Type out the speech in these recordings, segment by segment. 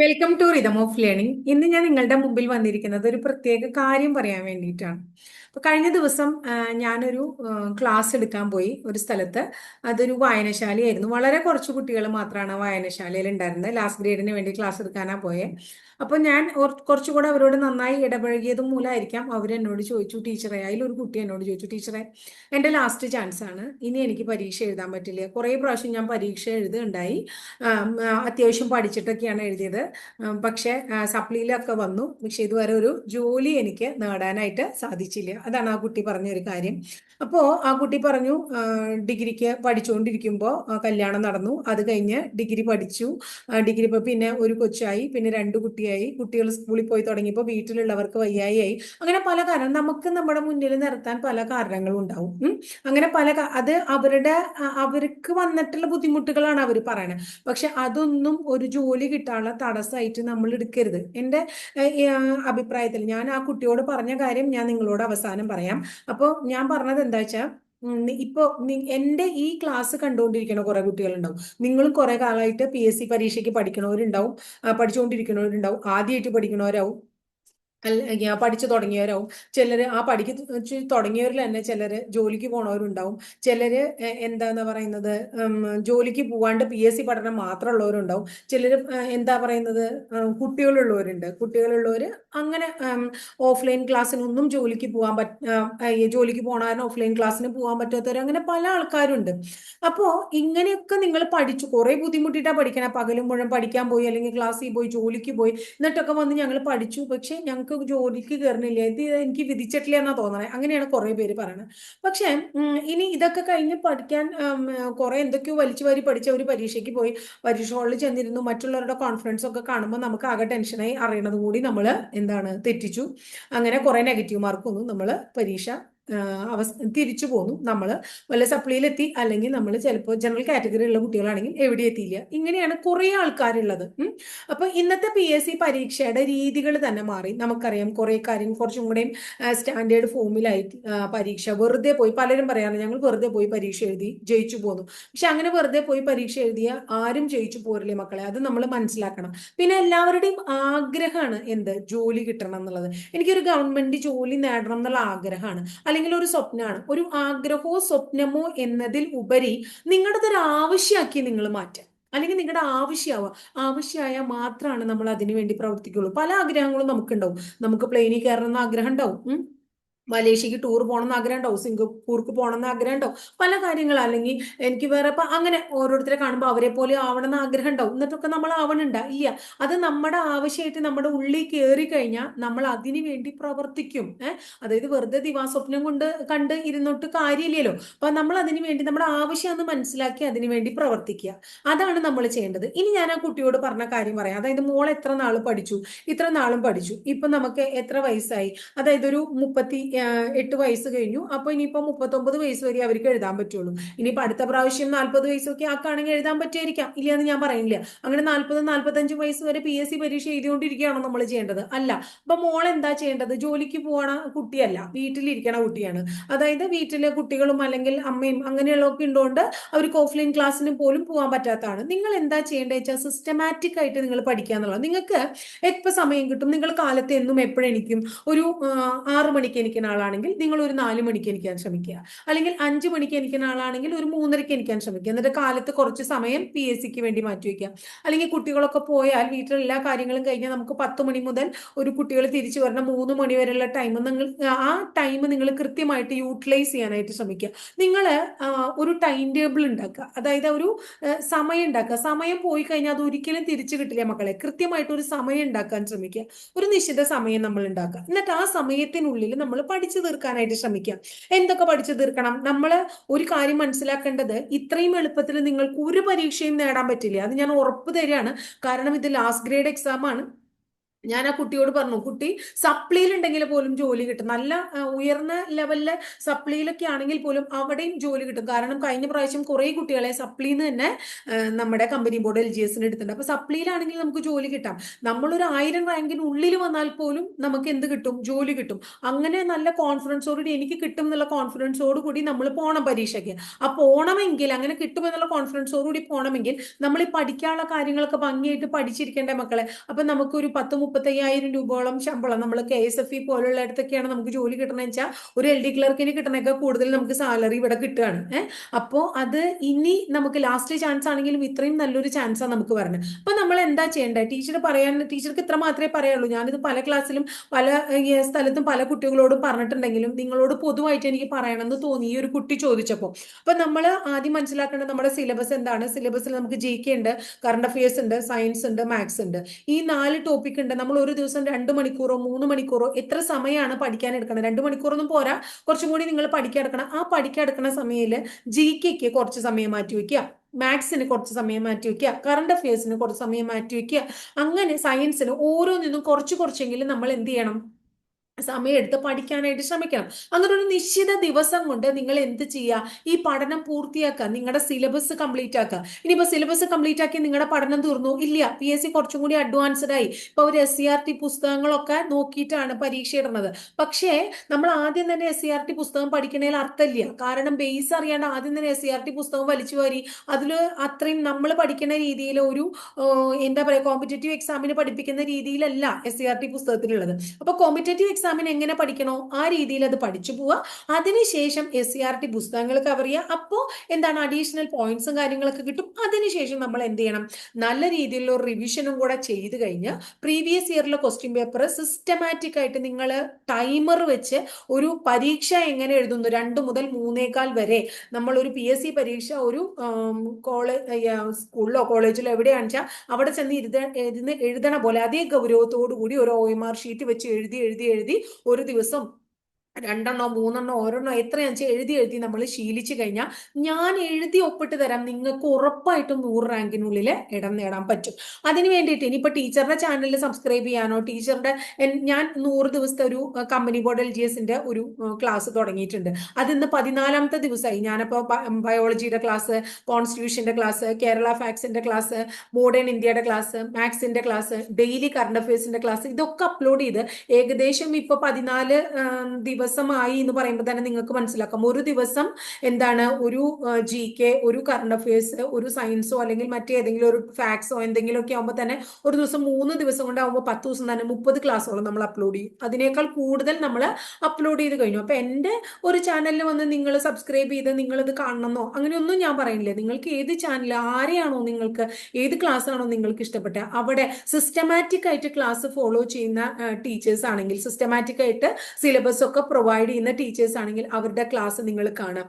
Welcome to rhythm of learning ഇന്ന് ഞാൻ നിങ്ങളുടെ മുമ്പിൽ വന്നിരിക്കുന്നത് ഒരു പ്രത്യേക കാര്യം പറയാൻ വേണ്ടിയിട്ടാണ്. അപ്പൊ കഴിഞ്ഞ ദിവസം ഞാനൊരു ക്ലാസ് എടുക്കാൻ പോയി ഒരു സ്ഥലത്ത്. അതൊരു വായനശാലയായിരുന്നു. വളരെ കുറച്ച് കുട്ടികൾ മാത്രമാണ് വായനശാലയിൽ ഉണ്ടായിരുന്നത്. ലാസ്റ്റ് ഗ്രേഡിന് വേണ്ടി ക്ലാസ് എടുക്കാനാണ് പോയത് അപ്പൊ ഞാൻ കുറച്ചുകൂടെ അവരോട് നന്നായി ഇടപഴകിയത് മൂലമായിരിക്കാം അവരെന്നോട് ചോദിച്ചു ടീച്ചറെ അതിലൊരു കുട്ടി എന്നോട് ചോദിച്ചു ടീച്ചറെ എന്റെ ലാസ്റ്റ് ചാൻസ് ആണ്. ഇനി എനിക്ക് പരീക്ഷ എഴുതാൻ പറ്റില്ല. കുറേ പ്രാവശ്യം ഞാൻ പരീക്ഷ എഴുതുകയുണ്ടായി. അത്യാവശ്യം പഠിച്ചിട്ടൊക്കെയാണ് എഴുതിയത്. പക്ഷേ സപ്ലിയിലൊക്കെ വന്നു. പക്ഷെ ഇതുവരെ ഒരു ജോലി എനിക്ക് നേടാനായിട്ട് സാധിച്ചില്ല. അതാണ് ആ കുട്ടി പറഞ്ഞൊരു കാര്യം. അപ്പോൾ ആ കുട്ടി പറഞ്ഞു ഡിഗ്രിക്ക് പഠിച്ചുകൊണ്ടിരിക്കുമ്പോൾ കല്യാണം നടന്നു. അത് കഴിഞ്ഞ് ഡിഗ്രി പഠിച്ചു. ഡിഗ്രി ഇപ്പോൾ പിന്നെ ഒരു കൊച്ചായി. പിന്നെ രണ്ട് കുട്ടിയായി. കുട്ടികൾ സ്കൂളിൽ പോയി തുടങ്ങിയപ്പോൾ വീട്ടിലുള്ളവർക്ക് വയ്യായി അങ്ങനെ പല കാരണം നമുക്ക് നമ്മുടെ മുന്നിൽ നിർത്താൻ പല കാരണങ്ങളും ഉണ്ടാവും. അങ്ങനെ പല അത് അവരുടെ അവർക്ക് വന്നിട്ടുള്ള ബുദ്ധിമുട്ടുകളാണ് അവർ പറയുന്നത് പക്ഷെ അതൊന്നും ഒരു ജോലി കിട്ടാനുള്ള തടസ്സമായിട്ട് നമ്മൾ എടുക്കരുത്. എന്റെ അഭിപ്രായത്തിൽ ഞാൻ ആ കുട്ടിയോട് പറഞ്ഞ കാര്യം ഞാൻ നിങ്ങളോട് അവസാനം പറയാം. അപ്പോൾ ഞാൻ പറഞ്ഞത് എന്താ വെച്ചാൽ ഇപ്പോ എന്റെ ഈ ക്ലാസ് കണ്ടുകൊണ്ടിരിക്കുന്ന കുറെ കുട്ടികളുണ്ടാവും. നിങ്ങൾ കുറെ കാലമായിട്ട് പി എസ് സി പരീക്ഷയ്ക്ക് പഠിക്കണവരുണ്ടാവും പഠിച്ചുകൊണ്ടിരിക്കണവരുണ്ടാവും ആദ്യമായിട്ട് പഠിക്കണവരാവും. അല്ല ഞാൻ പഠിച്ചു തുടങ്ങിയവരാവും. ചിലർ ആ പഠിക്ക് തുടങ്ങിയവരിൽ തന്നെ ചിലർ ജോലിക്ക് പോണവരുണ്ടാവും. ചിലർ എന്താന്ന് പറയുന്നത് ജോലിക്ക് പോവാണ്ട് പി എസ് സി പഠനം മാത്രമുള്ളവരുണ്ടാവും ചിലർ എന്താ പറയുന്നത് കുട്ടികളുള്ളവരുണ്ട്. കുട്ടികളുള്ളവർ അങ്ങനെ ഓഫ്ലൈൻ ക്ലാസ്സിനൊന്നും ജോലിക്ക് പോകാൻ പറ്റ ജോലിക്ക് പോകാൻ ഓഫ്ലൈൻ ക്ലാസ്സിന് പോകാൻ പറ്റാത്തവർ അങ്ങനെ പല ആൾക്കാരുണ്ട്. അപ്പോൾ ഇങ്ങനെയൊക്കെ നിങ്ങൾ പഠിച്ചു കുറേ ബുദ്ധിമുട്ടിയിട്ടാണ് പഠിക്കണം. പകലും മുഴുവൻ പഠിക്കാൻ പോയി അല്ലെങ്കിൽ ക്ലാസ്സിൽ പോയി ജോലിക്ക് പോയി എന്നിട്ടൊക്കെ വന്ന് ഞങ്ങൾ പഠിച്ചു. പക്ഷേ ഞങ്ങൾക്ക് ജോലിക്ക് കയറണില്ല ഇത് എനിക്ക് വിധിച്ചിട്ടില്ല എന്നാ തോന്നണേ. അങ്ങനെയാണ് കുറേ പേര് പറയുന്നത് പക്ഷെ ഇനി ഇതൊക്കെ കഴിഞ്ഞ് പഠിക്കാൻ കുറെ എന്തൊക്കെയോ വലിച്ചു വാരി പഠിച്ച ഒരു പരീക്ഷയ്ക്ക് പോയി. പരീക്ഷ ഹാളിൽ ചെന്നിരുന്നു. മറ്റുള്ളവരുടെ കോൺഫിഡൻസ് ഒക്കെ കാണുമ്പോൾ നമുക്ക് ആകെ ടെൻഷനായി അറിയണത് കൂടി നമ്മൾ എന്താണ് തെറ്റിച്ചു. അങ്ങനെ കുറെ നെഗറ്റീവ് മാർക്കൊന്നും നമ്മൾ പരീക്ഷ അവസ് തിരിച്ചു പോന്നു. നമ്മൾ വല്ല സപ്ലിയിലെത്തി അല്ലെങ്കിൽ നമ്മൾ ചിലപ്പോൾ ജനറൽ കാറ്റഗറിയിലുള്ള കുട്ടികളാണെങ്കിൽ എവിടെ എത്തിയില്ല. ഇങ്ങനെയാണ് കുറേ ആൾക്കാരുള്ളത്. അപ്പൊ ഇന്നത്തെ പി എസ് സി പരീക്ഷയുടെ രീതികൾ തന്നെ മാറി. നമുക്കറിയാം കുറേ കാര്യം കുറച്ചും കൂടെയും സ്റ്റാൻഡേർഡ് ഫോമിലായി പരീക്ഷ. വെറുതെ പോയി പലരും പറയാറ് ഞങ്ങൾ വെറുതെ പോയി പരീക്ഷ എഴുതി ജയിച്ചു പോന്നു. പക്ഷെ അങ്ങനെ വെറുതെ പോയി പരീക്ഷ എഴുതിയ ആരും ജയിച്ചു പോരില്ലേ മക്കളെ? അത് നമ്മൾ മനസ്സിലാക്കണം. പിന്നെ എല്ലാവരുടെയും ആഗ്രഹമാണ് എന്ത്? ജോലി കിട്ടണം എന്നുള്ളത്. എനിക്കൊരു ഗവൺമെന്റ് ജോലി നേടണം എന്നുള്ള ആഗ്രഹമാണ്. അല്ലെങ്കിൽ ഒരു സ്വപ്നമാണ് ഒരു ആഗ്രഹമോ സ്വപ്നമോ എന്നതിൽ ഉപരി നിങ്ങളുടെ ഒരു ആവശ്യമാക്കി നിങ്ങൾ മാറ്റുക അല്ലെങ്കിൽ നിങ്ങളുടെ ആവശ്യമാവുക ആവശ്യമായാൽ മാത്രമാണ് നമ്മൾ അതിനു വേണ്ടി പ്രവർത്തിക്കുള്ളൂ. പല ആഗ്രഹങ്ങളും നമുക്കുണ്ടാവും. നമുക്ക് പ്ലെയിനിൽ കയറണം എന്ന് ആഗ്രഹം ഉണ്ടാവും. മലേഷ്യക്ക് ടൂർ പോകണം എന്ന് ആഗ്രഹം ഉണ്ടോ സിംഗപ്പൂർക്ക് പോകണം എന്ന് ആഗ്രഹം ഉണ്ടോ പല കാര്യങ്ങൾ. അല്ലെങ്കിൽ എനിക്ക് വേറെ ഇപ്പൊ അങ്ങനെ ഓരോരുത്തരെ കാണുമ്പോൾ അവരെ പോലെ ആവണം എന്ന് ആഗ്രഹം ഉണ്ടാവും എന്നിട്ടൊക്കെ നമ്മൾ ആവണുണ്ട? ഇല്ല. അത് നമ്മുടെ ആവശ്യമായിട്ട് നമ്മുടെ ഉള്ളിൽ കയറി കഴിഞ്ഞാൽ നമ്മൾ അതിനു വേണ്ടി പ്രവർത്തിക്കും. ഏഹ് അതായത് വെറുതെ ദിവാസ്വപ്നം കൊണ്ട് കണ്ട് ഇരുന്നോട്ട് കാര്യമില്ലല്ലോ. അപ്പൊ നമ്മൾ അതിനു വേണ്ടി നമ്മുടെ ആവശ്യമാണെന്ന് മനസ്സിലാക്കി അതിനു വേണ്ടി പ്രവർത്തിക്കുക. അതാണ് നമ്മൾ ചെയ്യേണ്ടത്. ഇനി ഞാൻ ആ കുട്ടിയോട് പറഞ്ഞ കാര്യം പറയാം. അതായത് മോൾ എത്ര നാൾ പഠിച്ചു? ഇത്ര നാളും പഠിച്ചു. ഇപ്പൊ നമുക്ക് എത്ര വയസ്സായി? അതായത് ഒരു മുപ്പത്തി എട്ട് വയസ്സ് കഴിഞ്ഞു. അപ്പൊ ഇനിയിപ്പോ മുപ്പത്തൊമ്പത് വയസ്സ് വരെ അവർക്ക് എഴുതാൻ പറ്റുള്ളൂ. ഇനിയിപ്പോ അടുത്ത പ്രാവശ്യം നാൽപ്പത് വയസ്സൊക്കെ ആക്കുകയാണെങ്കിൽ എഴുതാൻ പറ്റിയായിരിക്കാം ഇല്ല എന്ന് ഞാൻ പറയുന്നില്ല. അങ്ങനെ നാൽപ്പത് നാൽപ്പത്തഞ്ച് വയസ്സ് വരെ പി എസ് സി പരീക്ഷ എഴുതിക്കൊണ്ടിരിക്കുകയാണോ നമ്മൾ ചെയ്യേണ്ടത്? അല്ല. അപ്പൊ മോൾ എന്താ ചെയ്യേണ്ടത്? ജോലിക്ക് പോകണ കുട്ടിയല്ല. വീട്ടിലിരിക്കണ കുട്ടിയാണ്. അതായത് വീട്ടിലെ കുട്ടികളും അല്ലെങ്കിൽ അമ്മയും അങ്ങനെയുള്ളതൊക്കെ ഉണ്ടോണ്ട് അവർക്ക് ഓഫ്ലൈൻ ക്ലാസ്സിന് പോലും പോകാൻ പറ്റാത്തതാണ്. നിങ്ങൾ എന്താ ചെയ്യേണ്ടത് വെച്ചാൽ സിസ്റ്റമാറ്റിക് ആയിട്ട് നിങ്ങൾ പഠിക്കുക എന്നുള്ളത്. നിങ്ങൾക്ക് എപ്പോൾ സമയം കിട്ടും? നിങ്ങൾ കാലത്ത് എന്നും എപ്പോഴെണിക്കും? ഒരു ആറ് മണിക്ക് എനിക്കുന്ന ആളാണെങ്കിൽ നിങ്ങൾ ഒരു നാല് മണിക്ക് എണീക്കാൻ ശ്രമിക്കുക. അല്ലെങ്കിൽ അഞ്ച് മണിക്ക് എണീക്കുന്ന ആളാണെങ്കിൽ ഒരു മൂന്നരയ്ക്ക് എണീക്കാൻ ശ്രമിക്കുക. എന്നിട്ട് കാലത്ത് കുറച്ച് സമയം പി എസ് സിക്ക് വേണ്ടി മാറ്റി വയ്ക്കുക. അല്ലെങ്കിൽ കുട്ടികളൊക്കെ പോയാൽ വീട്ടിലെ എല്ലാ കാര്യങ്ങളും കഴിഞ്ഞാൽ നമുക്ക് പത്ത് മണി മുതൽ ഒരു കുട്ടികൾ തിരിച്ചു വരണം. മൂന്ന് മണി വരെയുള്ള ടൈം നിങ്ങൾ ആ ടൈം നിങ്ങൾ കൃത്യമായിട്ട് യൂട്ടിലൈസ് ചെയ്യാനായിട്ട് ശ്രമിക്കുക. നിങ്ങൾ ഒരു ടൈം ടേബിൾ ഉണ്ടാക്കുക. അതായത് ഒരു സമയം ഉണ്ടാക്കുക. സമയം പോയി കഴിഞ്ഞാൽ അത് ഒരിക്കലും തിരിച്ചു കിട്ടില്ല മക്കളെ. കൃത്യമായിട്ട് ഒരു സമയം ഉണ്ടാക്കാൻ ശ്രമിക്കുക. ഒരു നിശ്ചിത സമയം നമ്മൾ ഉണ്ടാക്കുക. എന്നിട്ട് ആ സമയത്തിനുള്ളിൽ നമ്മൾ പഠിച്ചു തീർക്കാനായിട്ട് ശ്രമിക്കുക എന്തൊക്കെ പഠിച്ചു തീർക്കണം? നമ്മൾ ഒരു കാര്യം മനസ്സിലാക്കേണ്ടത് ഇത്രയും എളുപ്പത്തിൽ നിങ്ങൾക്ക് ഒരു പരീക്ഷയും നേടാൻ പറ്റില്ല. അത് ഞാൻ ഉറപ്പ് തരികയാണ്. കാരണം ഇത് ലാസ്റ്റ് ഗ്രേഡ് എക്സാം ആണ്. ഞാൻ ആ കുട്ടിയോട് പറഞ്ഞു കുട്ടി സപ്ലിയിൽ ഉണ്ടെങ്കിൽ പോലും ജോലി കിട്ടും. നല്ല ഉയർന്ന ലെവലിലെ സപ്ലിയിലൊക്കെ ആണെങ്കിൽ പോലും അവിടെയും ജോലി കിട്ടും. കാരണം കഴിഞ്ഞ പ്രാവശ്യം കുറെ കുട്ടികളെ സപ്ലിന്ന് തന്നെ നമ്മുടെ കമ്പനി ബോർഡ് എൽ ജി എസിന് എടുത്തിട്ടുണ്ട്. അപ്പൊ സപ്ലിയിലാണെങ്കിൽ നമുക്ക് ജോലി കിട്ടാം. നമ്മളൊരു ആയിരം റാങ്കിന് ഉള്ളിൽ വന്നാൽ പോലും നമുക്ക് എന്ത് കിട്ടും? ജോലി കിട്ടും. അങ്ങനെ നല്ല കോൺഫിഡൻസോടുകൂടി എനിക്ക് കിട്ടും എന്നുള്ള കോൺഫിഡൻസോട് കൂടി നമ്മൾ പോണം പരീക്ഷയ്ക്ക്. ആ പോണമെങ്കിൽ അങ്ങനെ കിട്ടും എന്നുള്ള കോൺഫിഡൻസോടുകൂടി പോണമെങ്കിൽ നമ്മൾ ഈ പഠിക്കാനുള്ള കാര്യങ്ങളൊക്കെ ഭംഗിയായിട്ട് പഠിച്ചിരിക്കേണ്ട മക്കളെ. അപ്പൊ നമുക്കൊരു പത്ത് മുപ്പത്തയ്യായിരം രൂപയോളം ശമ്പളം നമ്മൾ കെ എസ് എഫ് ഇ പോലുള്ള ഇടത്തൊക്കെയാണ് നമുക്ക് ജോലി കിട്ടണമെന്ന് വെച്ചാൽ ഒരു എൽ ഡി ക്ലർക്കിന് കിട്ടണേക്കാൾ കൂടുതൽ നമുക്ക് സാലറി ഇവിടെ കിട്ടുകയാണ്. ഏഹ് അപ്പോൾ അത് ഇനി നമുക്ക് ലാസ്റ്റ് ചാൻസ് ആണെങ്കിലും ഇത്രയും നല്ലൊരു ചാൻസാണ് നമുക്ക് പറഞ്ഞത് അപ്പൊ നമ്മൾ എന്താ ചെയ്യേണ്ടത് ടീച്ചർ പറയാൻ ടീച്ചർക്ക് ഇത്ര മാത്രമേ പറയുള്ളൂ. ഞാനിത് പല ക്ലാസ്സിലും പല സ്ഥലത്തും പല കുട്ടികളോടും പറഞ്ഞിട്ടുണ്ടെങ്കിലും നിങ്ങളോട് പൊതുവായിട്ട് എനിക്ക് പറയണമെന്ന് തോന്നി ഈ ഒരു കുട്ടി ചോദിച്ചപ്പോൾ അപ്പൊ നമ്മൾ ആദ്യം മനസ്സിലാക്കേണ്ടത് നമ്മുടെ സിലബസ് എന്താണ്? സിലബസിൽ നമുക്ക് ജി കെ ഉണ്ട് കറണ്ട് അഫയേഴ്സ് ഉണ്ട് സയൻസ് ഉണ്ട് മാത്സ് ഉണ്ട്. ഈ നാല് ടോപ്പിക് ഉണ്ട് നമ്മൾ ഒരു ദിവസം രണ്ട് മണിക്കൂറോ മൂന്ന് മണിക്കൂറോ എത്ര സമയമാണ് പഠിക്കാൻ എടുക്കണം രണ്ട് മണിക്കൂറൊന്നും പോരാ. കുറച്ചും കൂടി നിങ്ങൾ പഠിക്കാൻ എടുക്കണം. ആ പഠിക്കാൻ എടുക്കുന്ന സമയത്തിൽ ജി കെക്ക് കുറച്ച് സമയം മാറ്റി വയ്ക്കുക മാത്സിന് കുറച്ച് സമയം മാറ്റി വയ്ക്കുക കറണ്ട് അഫയേഴ്സിന് കുറച്ച് സമയം മാറ്റി വയ്ക്കുക അങ്ങനെ സയൻസിന് ഓരോന്നിനും കുറച്ച് കുറച്ചെങ്കിലും നമ്മൾ എന്ത് ചെയ്യണം? സമയമെടുത്ത് പഠിക്കാനായിട്ട് ശ്രമിക്കണം. അങ്ങനെ ഒരു നിശ്ചിത ദിവസം കൊണ്ട് നിങ്ങൾ എന്ത് ചെയ്യുക ഈ പഠനം പൂർത്തിയാക്കുക നിങ്ങളുടെ സിലബസ് കംപ്ലീറ്റ് ആക്കുക. ഇനിയിപ്പോൾ സിലബസ് കംപ്ലീറ്റ് ആക്കി നിങ്ങളുടെ പഠനം തീർന്നു. ഇല്ല പി എസ് സി കുറച്ചും കൂടി അഡ്വാൻസ്ഡ് ആയി. ഇപ്പൊ ഒരു എസ് സി ആർ ടി പുസ്തകങ്ങളൊക്കെ നോക്കിയിട്ടാണ് പരീക്ഷ ഇടുന്നത്. പക്ഷേ നമ്മൾ ആദ്യം തന്നെ എസ് സി ആർ ടി പുസ്തകം പഠിക്കണതിൽ അർത്ഥമില്ല. കാരണം ബേസ് അറിയാണ്ട് ആദ്യം തന്നെ എസ് സി ആർ ടി പുസ്തകം വലിച്ചു വാരി. അതിൽ അത്രയും നമ്മൾ പഠിക്കുന്ന രീതിയിൽ ഒരു എന്താ പറയുക കോമ്പറ്റേറ്റീവ് എക്സാമിന് പഠിപ്പിക്കുന്ന രീതിയിലല്ല എസ് സി ആർ ടി പുസ്തകത്തിലുള്ളത്. അപ്പോൾ കോമ്പറ്റേറ്റീവ് എക്സാം എക്സാമിന് എങ്ങനെ പഠിക്കണോ ആ രീതിയിൽ അത് പഠിച്ചു പോവുക. അതിനുശേഷം എസ് സി ആർ ടി പുസ്തകങ്ങൾ കവർ ചെയ്യുക. അപ്പോൾ എന്താണ് അഡീഷണൽ പോയിന്റ്സും കാര്യങ്ങളൊക്കെ കിട്ടും. അതിനുശേഷം നമ്മൾ എന്ത് ചെയ്യണം? നല്ല രീതിയിലുള്ള റിവിഷനും കൂടെ ചെയ്ത് കഴിഞ്ഞ് പ്രീവിയസ് ഇയറിലെ ക്വസ്റ്റ്യൻ പേപ്പർ സിസ്റ്റമാറ്റിക് ആയിട്ട് നിങ്ങൾ ടൈമർ വെച്ച് ഒരു പരീക്ഷ എങ്ങനെ എഴുതുന്നു? രണ്ട് മുതൽ മൂന്നേക്കാൾ വരെ നമ്മൾ ഒരു പി എസ് സി പരീക്ഷ ഒരു കോളേജ് സ്കൂളിലോ കോളേജിലോ എവിടെയാണെന്ന് വെച്ചാൽ അവിടെ ചെന്ന് ഇരുന്ന് എഴുതണ പോലെ അതേ ഗൗരവത്തോടു കൂടി ഒരു ഒ എം ആർ ഷീറ്റ് വെച്ച് എഴുതി എഴുതി എഴുതി ഒരു ദിവസം രണ്ടെണ്ണോ മൂന്നെണ്ണോ ഓരോണ്ണോ എത്രയാണെന്ന് എഴുതി എഴുതി നമ്മൾ ശീലിച്ചു കഴിഞ്ഞാൽ ഞാൻ എഴുതി ഒപ്പിട്ട് തരാം. നിങ്ങൾക്ക് ഉറപ്പായിട്ടും നൂറ് റാങ്കിനുള്ളിൽ ഇടം നേടാൻ പറ്റും. അതിന് വേണ്ടിയിട്ട് ഇനിയിപ്പോൾ ടീച്ചറുടെ ചാനലിൽ സബ്സ്ക്രൈബ് ചെയ്യാനോ ടീച്ചറുടെ ഞാൻ നൂറ് ദിവസത്തെ ഒരു കമ്പനി ബോർഡ് എൽ ജി എസിന്റെ ഒരു ക്ലാസ് തുടങ്ങിയിട്ടുണ്ട്. അത് ഇന്ന് പതിനാലാമത്തെ ദിവസമായി ഞാനിപ്പോൾ ബയോളജിയുടെ ക്ലാസ് കോൺസ്റ്റിറ്റ്യൂഷന്റെ ക്ലാസ് കേരള ഫാക്സിന്റെ ക്ലാസ് മോഡേൺ ഇന്ത്യയുടെ ക്ലാസ് മാത്സിന്റെ ക്ലാസ് ഡെയിലി കറണ്ട് അഫയേഴ്സിന്റെ ക്ലാസ് ഇതൊക്കെ അപ്ലോഡ് ചെയ്ത് ഏകദേശം ഇപ്പോൾ പതിനാല് ദിവസമായി എന്ന് പറയുമ്പോൾ തന്നെ നിങ്ങൾക്ക് മനസ്സിലാക്കാം. ഒരു ദിവസം എന്താണ് ഒരു ജി കെ ഒരു കറണ്ട് അഫയേഴ്സ് ഒരു സയൻസോ അല്ലെങ്കിൽ മറ്റേതെങ്കിലും ഒരു ഫാക്സോ എന്തെങ്കിലുമൊക്കെ ആകുമ്പോൾ തന്നെ ഒരു ദിവസം മൂന്ന് ദിവസം കൊണ്ടാകുമ്പോൾ പത്ത് ദിവസം തന്നെ മുപ്പത് ക്ലാസ്സോളം നമ്മൾ അപ്ലോഡ് ചെയ്യും. അതിനേക്കാൾ കൂടുതൽ നമ്മൾ അപ്ലോഡ് ചെയ്ത് കഴിഞ്ഞു. അപ്പൊ എന്റെ ഒരു ചാനലിൽ വന്ന് നിങ്ങൾ സബ്സ്ക്രൈബ് ചെയ്ത് നിങ്ങൾ ഇത് കാണണമെന്നോ അങ്ങനെയൊന്നും ഞാൻ പറയുന്നില്ല നിങ്ങൾക്ക് ഏത് ചാനൽ ആരെയാണോ നിങ്ങൾക്ക് ഏത് ക്ലാസ് ആണോ നിങ്ങൾക്ക് ഇഷ്ടപ്പെട്ട അവിടെ സിസ്റ്റമാറ്റിക് ആയിട്ട് ക്ലാസ് ഫോളോ ചെയ്യുന്ന ടീച്ചേഴ്സ് ആണെങ്കിൽ സിസ്റ്റമാറ്റിക് ആയിട്ട് സിലബസ് ഒക്കെ പ്രൊവൈഡ് ചെയ്യുന്ന ടീച്ചേഴ്സ് ആണെങ്കിൽ അവരുടെ ക്ലാസ് നിങ്ങൾ കാണാം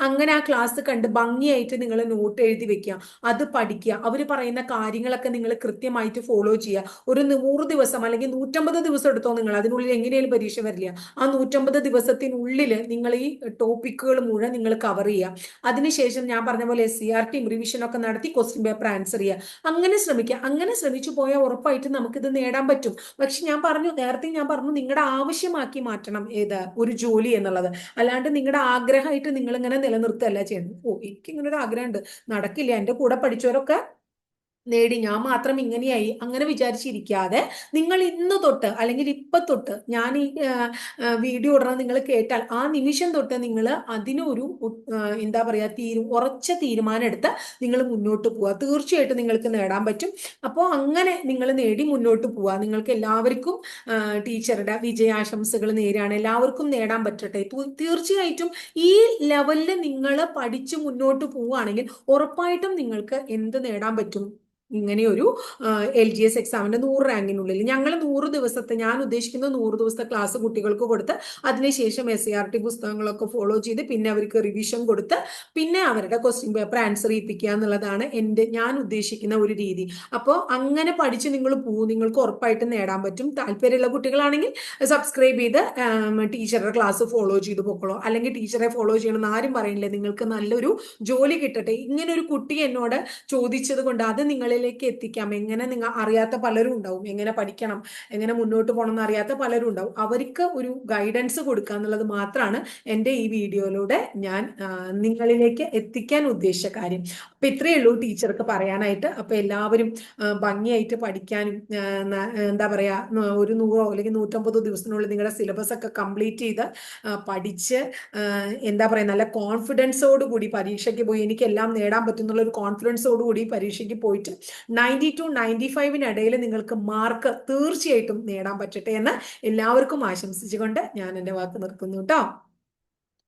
അങ്ങനെ ആ ക്ലാസ് കണ്ട് ഭംഗിയായിട്ട് നിങ്ങൾ നോട്ട് എഴുതി വെക്കുക. അത് പഠിക്കുക. അവർ പറയുന്ന കാര്യങ്ങളൊക്കെ നിങ്ങൾ കൃത്യമായിട്ട് ഫോളോ ചെയ്യുക. ഒരു നൂറ് ദിവസം അല്ലെങ്കിൽ നൂറ്റമ്പത് ദിവസം എടുത്തോ നിങ്ങൾ. അതിനുള്ളിൽ എങ്ങനെയാലും പരീക്ഷ വരില്ല. ആ നൂറ്റമ്പത് ദിവസത്തിനുള്ളിൽ നിങ്ങൾ ഈ ടോപ്പിക്കുകൾ മുഴുവൻ നിങ്ങൾ കവർ ചെയ്യുക. അതിനുശേഷം ഞാൻ പറഞ്ഞ പോലെ എസ് സി ആർ റിവിഷൻ ഒക്കെ നടത്തി ക്വസ്റ്റ്യൻ പേപ്പർ ആൻസർ ചെയ്യുക. അങ്ങനെ ശ്രമിക്കുക. അങ്ങനെ ശ്രമിച്ചു പോയാൽ ഉറപ്പായിട്ട് നമുക്കിത് നേടാൻ പറ്റും. പക്ഷെ ഞാൻ പറഞ്ഞു നേരത്തെ ഞാൻ പറഞ്ഞു നിങ്ങളുടെ ആവശ്യമാക്കി മാറ്റണം. ഏത്? ഒരു ജോലി എന്നുള്ളത്. അല്ലാണ്ട് നിങ്ങളുടെ ആഗ്രഹമായിട്ട് നിങ്ങൾ ഇങ്ങനെ നിലനിർത്തുകയല്ല ചെയ്യുന്നത്. ഓ എനിക്ക് ഇങ്ങനെ ഒരു ആഗ്രഹമുണ്ട്. നടക്കില്ല. എന്റെ കൂടെ പഠിച്ചവരൊക്കെ നേടി. ഞാൻ മാത്രം ഇങ്ങനെയായി. അങ്ങനെ വിചാരിച്ചിരിക്കാതെ നിങ്ങൾ ഇന്ന് തൊട്ട് അല്ലെങ്കിൽ ഇപ്പൊ തൊട്ട് ഞാൻ ഈ വീഡിയോ ഇടണം നിങ്ങൾ കേട്ടാൽ ആ നിമിഷം തൊട്ട് നിങ്ങൾ അതിനൊരു എന്താ പറയാ തീരു ഉറച്ച തീരുമാനം എടുത്ത് നിങ്ങൾ മുന്നോട്ട് പോവുക. തീർച്ചയായിട്ടും നിങ്ങൾക്ക് നേടാൻ പറ്റും. അപ്പോൾ അങ്ങനെ നിങ്ങൾ നേടി മുന്നോട്ട് പോവുക. നിങ്ങൾക്ക് എല്ലാവർക്കും ടീച്ചറുടെ വിജയാശംസകൾ നേരാണ് എല്ലാവർക്കും നേടാൻ പറ്റട്ടെ. തീർച്ചയായിട്ടും ഈ ലെവലിൽ നിങ്ങൾ പഠിച്ച് മുന്നോട്ട് പോവുകയാണെങ്കിൽ ഉറപ്പായിട്ടും നിങ്ങൾക്ക് എന്ത് നേടാൻ പറ്റും? ഇങ്ങനെയൊരു എൽ ജി എസ് എക്സാമിന്റെ നൂറ് റാങ്കിനുള്ളിൽ ഞങ്ങൾ നൂറ് ദിവസത്തെ ഞാൻ ഉദ്ദേശിക്കുന്ന നൂറ് ദിവസത്തെ ക്ലാസ് കുട്ടികൾക്ക് കൊടുത്ത് അതിനുശേഷം എസ് ആർ ടി പുസ്തകങ്ങളൊക്കെ ഫോളോ ചെയ്ത് പിന്നെ അവർക്ക് റിവിഷൻ കൊടുത്ത് പിന്നെ അവരുടെ ക്വസ്റ്റ്യൻ പേപ്പർ ആൻസർ ചെയ്യിപ്പിക്കുക എന്നുള്ളതാണ് എന്റെ ഞാൻ ഉദ്ദേശിക്കുന്ന ഒരു രീതി. അപ്പോൾ അങ്ങനെ പഠിച്ച് നിങ്ങൾ പോകും നിങ്ങൾക്ക് ഉറപ്പായിട്ട് നേടാൻ പറ്റും. താല്പര്യമുള്ള കുട്ടികളാണെങ്കിൽ സബ്സ്ക്രൈബ് ചെയ്ത് ടീച്ചറുടെ ക്ലാസ് ഫോളോ ചെയ്ത് പോക്കോളോ. അല്ലെങ്കിൽ ടീച്ചറെ ഫോളോ ചെയ്യണമെന്ന് ആരും പറയുന്നില്ല നിങ്ങൾക്ക് നല്ലൊരു ജോലി കിട്ടട്ടെ. ഇങ്ങനെ ഒരു കുട്ടി എന്നോട് ചോദിച്ചത് കൊണ്ട് അത് നിങ്ങളിൽ നിങ്ങളിലേക്ക് എത്തിക്കാം. എങ്ങനെ നിങ്ങൾ അറിയാത്ത പലരും ഉണ്ടാവും. എങ്ങനെ പഠിക്കണം? എങ്ങനെ മുന്നോട്ട് പോകണം എന്ന് അറിയാത്ത പലരും ഉണ്ടാവും. അവർക്ക് ഒരു ഗൈഡൻസ് കൊടുക്കുക എന്നുള്ളത് മാത്രമാണ് എന്റെ ഈ വീഡിയോയിലൂടെ ഞാൻ നിങ്ങളിലേക്ക് എത്തിക്കാൻ ഉദ്ദേശിച്ച കാര്യം. അപ്പൊ ഇത്രയേ ഉള്ളൂ ടീച്ചർക്ക് പറയാനായിട്ട്. അപ്പൊ എല്ലാവരും ഭംഗിയായിട്ട് പഠിക്കാനും എന്താ പറയാ ഒരു നൂറോ അല്ലെങ്കിൽ നൂറ്റമ്പതോ ദിവസത്തിനുള്ളിൽ നിങ്ങളുടെ സിലബസ് ഒക്കെ കംപ്ലീറ്റ് ചെയ്ത് പഠിച്ച് എന്താ പറയാ നല്ല കോൺഫിഡൻസോട് കൂടി പരീക്ഷയ്ക്ക് പോയി എനിക്ക് എല്ലാം നേടാൻ പറ്റുന്നുള്ള ഒരു കോൺഫിഡൻസോട് കൂടി പരീക്ഷയ്ക്ക് പോയിട്ട് നയന്റി ടു നയന്റി ഫൈവിനിടയിൽ നിങ്ങൾക്ക് മാർക്ക് തീർച്ചയായിട്ടും നേടാൻ പറ്റട്ടെ എന്ന് എല്ലാവർക്കും ആശംസിച്ചുകൊണ്ട് ഞാൻ എന്റെ വാക്ക് നിർത്തുന്നു കേട്ടോ